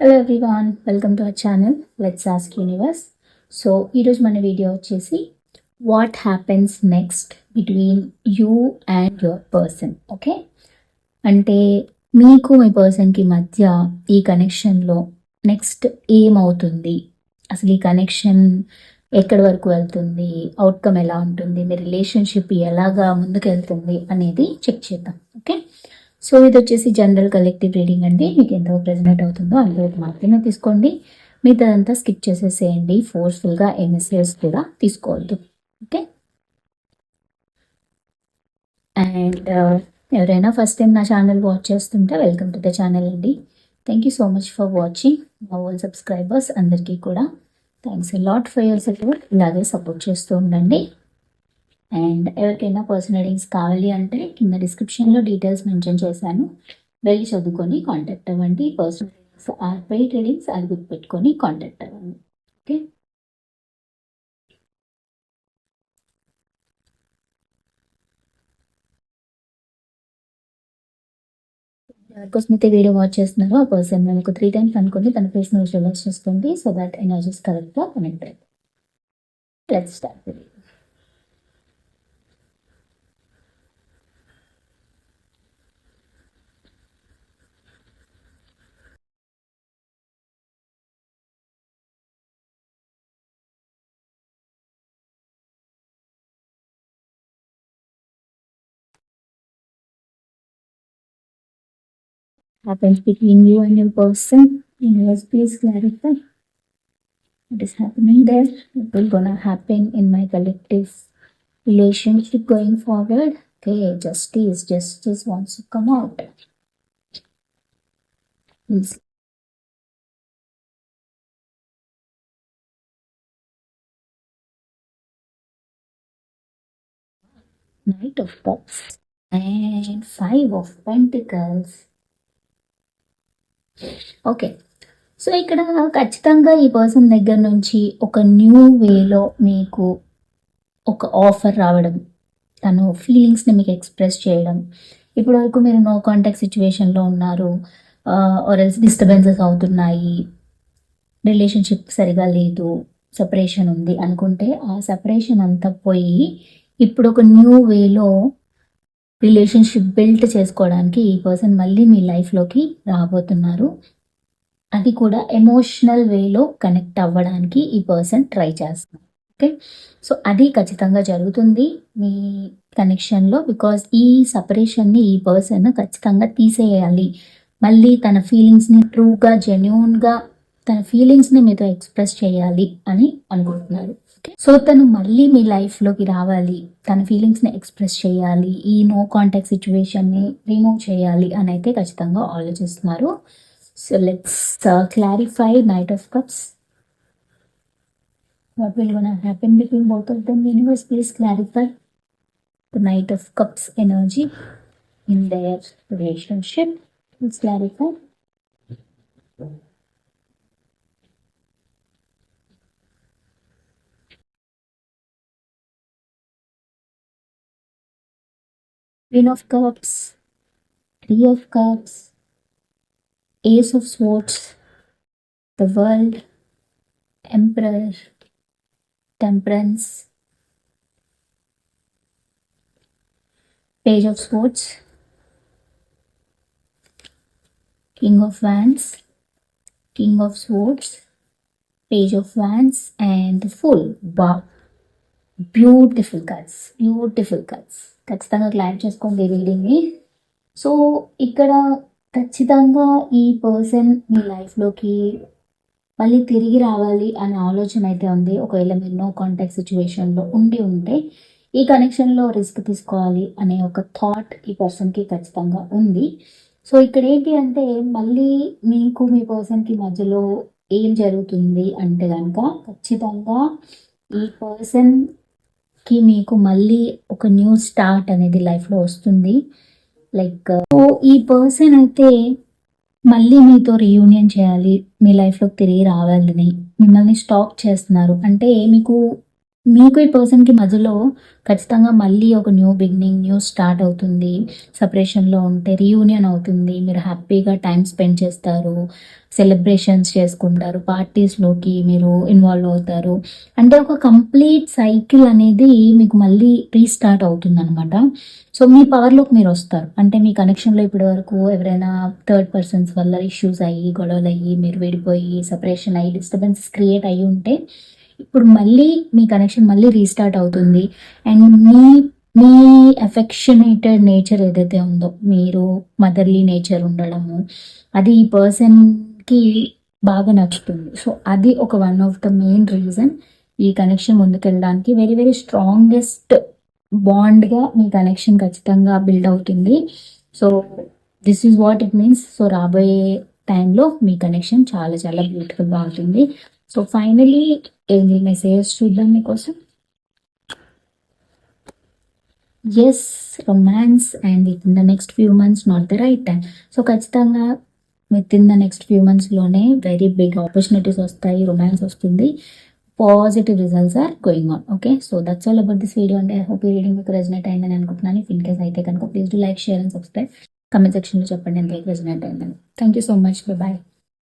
Hello everyone welcome to our channel let's ask universe so ఈరోజు మన video వచ్చేసి what happens next between you and your person okay అంటే మీకు మీ పర్సన్కి మధ్య ఈ కనెక్షన్లో నెక్స్ట్ ఏమవుతుంది? అసలు ఈ కనెక్షన్ ఎక్కడి వరకు వెళ్తుంది? అవుట్కమ్ ఎలా ఉంటుంది? మీ రిలేషన్షిప్ ఎలాగా ముందుకు వెళ్తుంది అనేది చెక్ చేద్దాం ఓకే సో ఇది వచ్చేసి జనరల్ కలెక్టివ్ రీడింగ్ అండి. మీకు ఎంతవరకు ప్రెజెంట్ అవుతుందో అంతవరకు మాత్రమే తీసుకోండి. మిగతాదంతా స్కిప్ చేసేసేయండి. ఫోర్స్ఫుల్గా ఎంఎస్ఎస్ కూడా తీసుకోవద్దు. ఓకే? అండ్ uh, ఎవరైనా ఫస్ట్ టైం నా ఛానల్ వాచ్ చేస్తుంటే వెల్కమ్ టు ద ఛానల్ అండి. Thank you so much for watching మా ఓల్ సబ్స్క్రైబర్స్ అందరికీ కూడా. Thanks lot for your support ఇలాగే సపోర్ట్ చేస్తూ ఉండండి. అండ్ ఎవరికైనా పర్సనల్ రీడింగ్స్ కావాలి అంటే కింద డిస్క్రిప్షన్లో డీటెయిల్స్ మెన్షన్ చేశాను. వెళ్ళి చదువుకొని కాంటాక్ట్ అవ్వండి. Personal readings or pay tradings అది గుర్తుపెట్టుకొని కాంటాక్ట్ అవ్వండి. ఓకే ఎవరికోసమైతే వీడియో వాచ్ చేస్తున్నారో ఆ పర్సన్ మేము ఒక త్రీ టైమ్స్ అనుకోండి. తన ఫేస్ను విజువలైజ్ చేసుకోండి. సో దట్ ఎనర్జీస్ కరెక్ట్గా కనెక్ట్ అవుతుంది let's start happens between you and your person. Universe, please clarify what is happening there. What will gonna happen in my collective relationship going forward? Okay, justice, justice wants to come out. Please. Knight of Cups and Five of Pentacles. Okay. So ఇక్కడ ఖచ్చితంగా ఈ person దగ్గర నుంచి ఒక new వేలో మీకు ఒక offer రావడం తను ఫీలింగ్స్ని మీకు ఎక్స్ప్రెస్ చేయడం. ఇప్పటి వరకు మీరు నో కాంటాక్ట్ సిచ్యువేషన్లో ఉన్నారు ఆర్ఎల్స్ డిస్టర్బెన్సెస్ అవుతున్నాయి రిలేషన్షిప్ సరిగా లేదు సపరేషన్ ఉంది అనుకుంటే ఆ సపరేషన్ అంతా పోయి ఇప్పుడు ఒక న్యూ వేలో రిలేషన్షిప్ బిల్ట్ చేసుకోవడానికి ఈ పర్సన్ మళ్ళీ మీ లైఫ్లోకి రాబోతున్నారు. అది కూడా ఎమోషనల్ వేలో కనెక్ట్ అవ్వడానికి ఈ పర్సన్ ట్రై చేస్తున్నారు ఓకే? సో అది ఖచ్చితంగా జరుగుతుంది మీ కనెక్షన్లో బికాజ్ ఈ సపరేషన్ని ఈ పర్సన్ ఖచ్చితంగా తీసేయాలి. మళ్ళీ తన ఫీలింగ్స్ని ట్రూగా జెన్యున్గా తన ఫీలింగ్స్ని మీతో ఎక్స్ప్రెస్ చేయాలి అని అనుకుంటున్నారు. ఓకే సో తను మళ్ళీ మీ లైఫ్లోకి రావాలి. తన ఫీలింగ్స్ని ఎక్స్ప్రెస్ చేయాలి. ఈ నో కాంటాక్ట్ సిచ్యువేషన్ని రిమూవ్ చేయాలి అని అయితే ఖచ్చితంగా ఆలోచిస్తున్నారు. So let's clarify knight of cups what will gonna happen between both of them universe please clarify the knight of cups energy in their relationship please clarify Thank you. Queen of Cups, Three of Cups, Ace of Swords, the World, Emperor, Temperance, Page of Swords, King of Wands, King of Swords, Page of Wands, and the Fool. Wow. Beautiful cards beautiful cards ఖచ్చితంగా claim చేసుకోండి రీడింగ్ని so ఇక్కడ ఖచ్చితంగా ఈ person మీ లైఫ్లోకి మళ్ళీ తిరిగి రావాలి అనే ఆలోచన అయితే ఉంది. ఒకవేళ మీరు నో కాంటాక్ట్ సిచ్యువేషన్లో ఉండి ఉంటే ఈ కనెక్షన్లో రిస్క్ తీసుకోవాలి అనే ఒక థాట్ ఈ పర్సన్కి ఖచ్చితంగా ఉంది. సో ఇక్కడ ఏంటి అంటే మళ్ళీ మీకు మీ పర్సన్కి మధ్యలో ఏం జరుగుతుంది అంటే కనుక ఖచ్చితంగా ఈ పర్సన్ కి మీకు మళ్ళీ ఒక న్యూ స్టార్ట్ అనేది లైఫ్లో వస్తుంది. లైక్ సో ఈ పర్సన్ అయితే మళ్ళీ మీతో రీయూనియన్ చేయాలి మీ లైఫ్లోకి తిరిగి రావాలని మిమ్మల్ని స్టాక్ చేస్తున్నారు. అంటే మీకు మీకు ఈ పర్సన్కి మధ్యలో ఖచ్చితంగా మళ్ళీ ఒక న్యూ బిగినింగ్ న్యూ స్టార్ట్ అవుతుంది. సపరేషన్లో ఉంటే రీయూనియన్ అవుతుంది. మీరు హ్యాపీగా టైం స్పెండ్ చేస్తారు. సెలబ్రేషన్స్ చేసుకుంటారు. పార్టీస్లోకి మీరు ఇన్వాల్వ్ అవుతారు. అంటే ఒక కంప్లీట్ సైకిల్ అనేది మీకు మళ్ళీ రీస్టార్ట్ అవుతుంది అనమాట సో మీ పవర్లోకి మీరు వస్తారు. అంటే మీ కనెక్షన్లో ఇప్పటి వరకు ఎవరైనా థర్డ్ పర్సన్స్ వల్ల ఇష్యూస్ అయ్యి గొడవలు అయ్యి మీరు విడిపోయి సపరేషన్ అయ్యి డిస్టర్బెన్సెస్ క్రియేట్ అయ్యి ఉంటే ఇప్పుడు మళ్ళీ మీ కనెక్షన్ మళ్ళీ రీస్టార్ట్ అవుతుంది. అండ్ మీ మీ ఎఫెక్షనేటెడ్ నేచర్ ఏదైతే ఉందో మీరు మదర్లీ నేచర్ ఉండడము అది ఈ పర్సన్కి బాగా నచ్చుతుంది. సో అది ఒక one of the main reason ఈ కనెక్షన్ ముందుకెళ్ళడానికి వెరీ వెరీ స్ట్రాంగెస్ట్ బాండ్గా మీ కనెక్షన్ ఖచ్చితంగా బిల్డ్ అవుతుంది. So this is what it means so రాబోయే టైంలో మీ కనెక్షన్ చాలా చాలా బ్యూటిఫుల్గా ఉంటుంది సో ఫైనలీ ఏంజల్ మెసేజెస్ చూద్దాం మీకోసం as romance and within the next few months not the right time so ఖచ్చితంగా within the next few మంత్స్లోనే వెరీ బిగ్ ఆపర్చునిటీస్ వస్తాయి రొమాన్స్ వస్తుంది. Positive results are going on okay so that's all about this video అంటే I hope ఈ reading మీకు resonate అయిందని అనుకుంటున్నాను. If in case అయితే కనుక please do like share and subscribe comment సెక్షన్లో చెప్పండి ఎంత రెజనేట్ అయిందని. Thank you so much bye